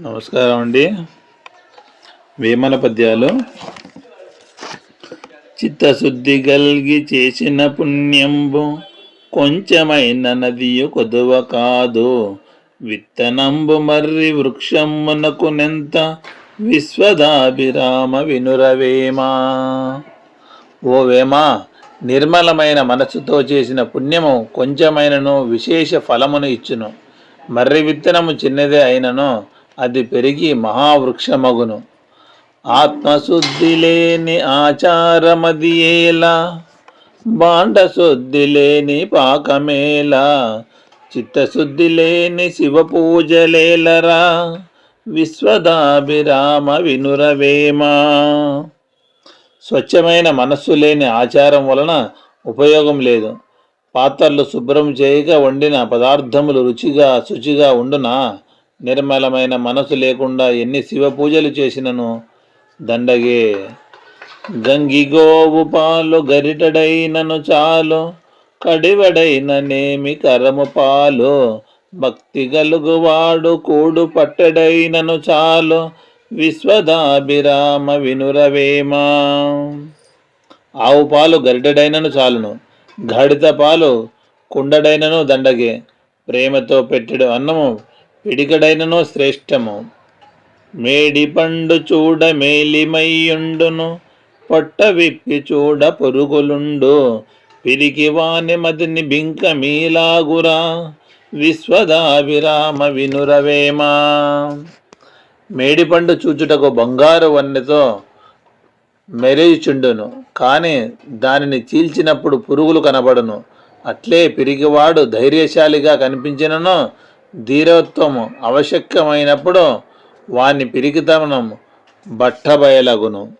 నమస్కారం అండి. వేమన పద్యాలు చిత్తశుద్ధి కలిగి చేసిన పుణ్యంబు కొంచెమైన నదియు కొదువ కాదు. విత్తనంబు మర్రి వృక్షమునకు నెంత విశ్వదాభిరామ వినురవేమా. ఓ వేమా నిర్మలమైన మనస్సుతో చేసిన పుణ్యము కొంచెమైనను విశేష ఫలమును ఇచ్చును. మర్రి విత్తనము చిన్నదే అయినను అది పెరిగి మహావృక్షమగును. ఆత్మశుద్ధి లేని ఆచారమది ఏలా? బాండశుద్ధి లేని పాకమేలా? చిత్తశుద్ధి లేని శివ పూజలేలరా విశ్వదాభిరామ వినురవేమా? స్వచ్ఛమైన మనస్సు లేని ఆచారం వలన ఉపయోగం లేదు. పాత్రలు శుభ్రం చేయగా వండిన పదార్థములు రుచిగా శుచిగా ఉండునా? నిర్మలమైన మనసు లేకుండా ఎన్ని శివ పూజలు చేసినను దండగే. గంగిగోవు పాలు గరిటడైనను చాలు కడివడైన నేమి కరము పాలు భక్తి గలుగువాడు కూడు పట్టడైనను చాలు విశ్వదాభిరామ వినురవేమా. ఆవు పాలు గరిటెడైనను చాలును ఘడిత పాలు కుండడైనను దండగే. ప్రేమతో పెట్టెడు అన్నము పిడికడైనను శ్రేష్టము. మేడి పండు చూడ మేలిమయ్యుండును పొట్ట విప్పి చూడ పొరుగులుండు. పిరికి వాని మదిని బింక మీలాగురా విశ్వదాభిరామ వినురవేమా. మేడిపండు చూచుటకు బంగారు వన్నెతో మెరయుచుండును కానీ దానిని చీల్చినప్పుడు పురుగులు కనబడును. అట్లే పిరిగివాడు ధైర్యశాలిగా కనిపించినను ధీరత్వము ఆవశ్యకమైనప్పుడు వాని పిరికితనం బట్టబయలగును.